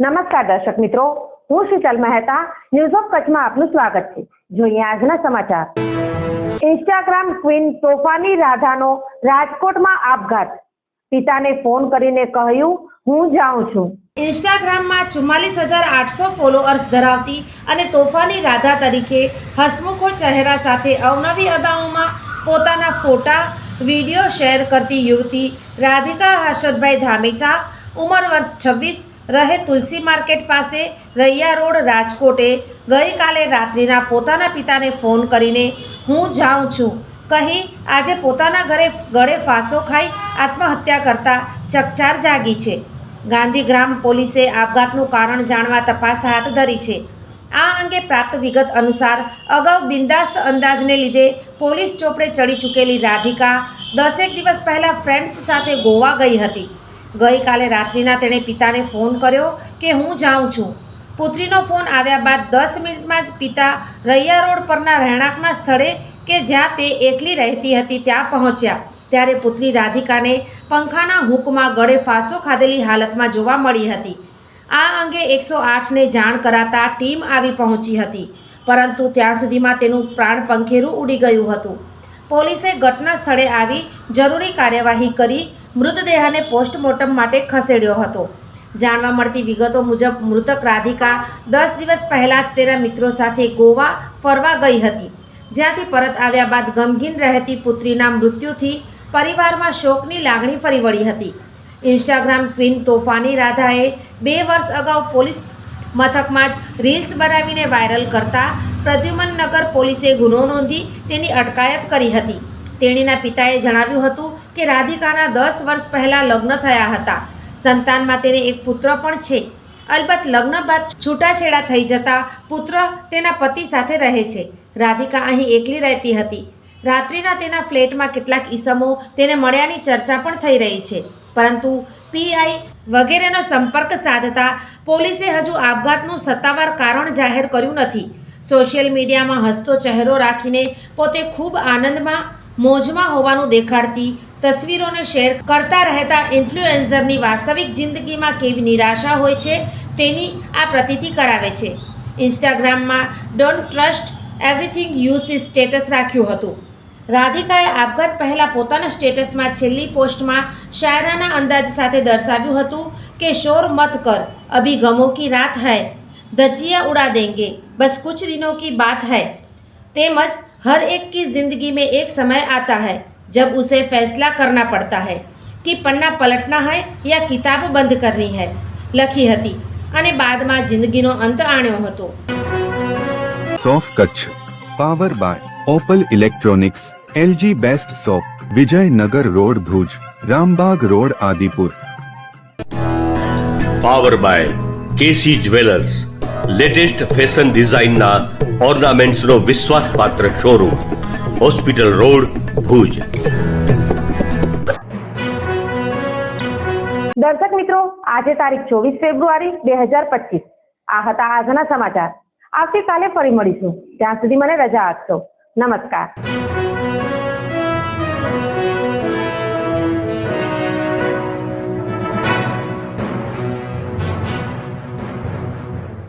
નમસ્કાર દર્શક મિત્રો, હું શીતલ મહેતા. ન્યૂઝ ઓફ કચ્છમાં આપનું સ્વાગત છે. જોઈએ આજના સમાચાર. ઇન્સ્ટાગ્રામ ક્વીન તોફાની રાધાનો રાજકોટમાં આપઘાત. પિતાને ફોન કરીને કહ્યું, હું જાઉં છું. ઇન્સ્ટાગ્રામમાં ચુમ્માલીસ હજાર આઠસો ફોલોઅર્સ ધરાવતી અને તોફાની રાધા તરીકે હસમુખો ચહેરા સાથે અવનવી અદાઓમાં પોતાના ફોટા, વીડિયો શેર કરતી યુવતી રાધિકા હર્ષદભાઈ ધામેચા, ઉંમર વર્ષ છવ્વીસ રહે તુલસી માર્કેટ પાસે રૈયા રોડ રાજકોટે. ગઈકાલે રાત્રિના પોતાના પિતાને ફોન કરીને હું જાઉં છું. કહી, આજે પોતાના ઘરે ગળે ફાંસો ખાઈ આત્મહત્યા કરતા ચકચાર જાગી છે. ગાંધીગ્રામ પોલીસે આપઘાતનું કારણ જાણવા તપાસ હાથ ધરી છે. આ અંગે પ્રાપ્ત વિગત અનુસાર અગાઉ બિંદાસ્ત અંદાજને લીધે પોલીસ ચોપડે ચડી ચૂકેલી રાધિકા દસેક દિવસ પહેલાં ફ્રેન્ડ્સ સાથે ગોવા ગઈ હતી. ગઈકાલે રાત્રિના તેણે પિતાને ફોન કર્યો કે હું જાઉં છું. પુત્રીનો ફોન આવ્યા બાદ દસ મિનિટમાં જ પિતા રૈયા રોડ પરના રહેણાંકના સ્થળે કે જ્યાં તે એકલી રહેતી હતી ત્યાં પહોંચ્યા. ત્યારે પુત્રી રાધિકાને પંખાના હૂકમાં ગળે ફાંસો ખાધેલી હાલતમાં જોવા મળી હતી. આ અંગે એકસો આઠને જાણ કરાતા ટીમ આવી પહોંચી હતી. પરંતુ ત્યાં સુધીમાં તેનું પ્રાણ પંખેરું ઉડી ગયું હતું. પોલીસે ઘટના સ્થળે આવી જરૂરી કાર્યવાહી કરી મૃતદેહને પોસ્ટમોર્ટમ માટે ખસેડ્યો હતો. જાણવા મળતી વિગતો મુજબ મૃતક રાધિકા દસ દિવસ પહેલાં જ તેના મિત્રો સાથે ગોવા ફરવા ગઈ હતી, જ્યાંથી પરત આવ્યા બાદ ગમગીન રહેતી પુત્રીના મૃત્યુથી પરિવારમાં શોકની લાગણી ફરી વળી હતી. ઇન્સ્ટાગ્રામ ક્વીન તોફાની રાધાએ બે વર્ષ અગાઉ પોલીસ મથકમાં જ રીલ્સ બનાવીને વાયરલ કરતા પ્રદ્યુમનનગર પોલીસે ગુનો નોંધી તેની અટકાયત કરી હતી. તેણીના પિતાએ જણાવ્યું હતું કે રાધિકાના દસ વર્ષ પહેલાં લગ્ન થયા હતા. સંતાનમાં તેને એક પુત્ર પણ છે. અલબત્ત લગ્ન બાદ છૂટાછેડા થઈ જતા પુત્ર તેના પતિ સાથે રહે છે. રાધિકા અહીં એકલી રહેતી હતી. રાત્રિના તેના ફ્લેટમાં કેટલાક ઈસમો તેને મળ્યાની ચર્ચા પણ થઈ રહી છે. પરંતુ પીઆઈ વગેરેનો સંપર્ક સાધતા પોલીસે હજુ આપઘાતનું સત્તાવાર કારણ જાહેર કર્યું નથી. સોશિયલ મીડિયામાં હસતો ચહેરો રાખીને પોતે ખૂબ આનંદમાં, મોજમાં હોવાનું દેખાડતી તસવીરોને શેર કરતા રહેતા ઇન્ફ્લુએન્સરની વાસ્તવિક જિંદગીમાં કેવી નિરાશા હોય છે તેની આ પ્રતિતિ કરાવે છે. ઇન્સ્ટાગ્રામમાં don't trust everything you see status રાખ્યું હતું. રાધિકાએ આપઘાત પહેલાં પોતાના સ્ટેટસમાં છેલ્લી પોસ્ટમાં શાયરાના અંદાજ સાથે દર્શાવ્યું હતું કે શોર મત કર અભી ગમો કી રાત હૈ ધજિયા ઉડા દેંગે બસ કુછ દિનોं की बात है તેમજ हर एक की जिंदगी में एक समय आता है जब उसे फैसला करना पड़ता है कि पन्ना पलटना है या किताब બંધ કરની है લખી હતી અને બાદમાં જિંદગીનો અંત આણ્યો હતો સોફ Kutch power by Opal electronics LG best shop Vijaynagar road Bhuj Rambag road Adipur power by KC jewellers latest fashion ડિઝાઇનના ઓર્નામેન્ટ્સનો વિશ્વાસપાત્ર શોરૂમ, હોસ્પિટલ રોડ, ભુજ. દર્શક મિત્રો, આજે તારીખ ચોવીસ ફેબ્રુઆરી બે હજાર પચીસ. આ હતા આજના સમાચાર. આવતીકાલે ફરી મળીશું. ત્યાં સુધી મને રજા આપશો. નમસ્કાર.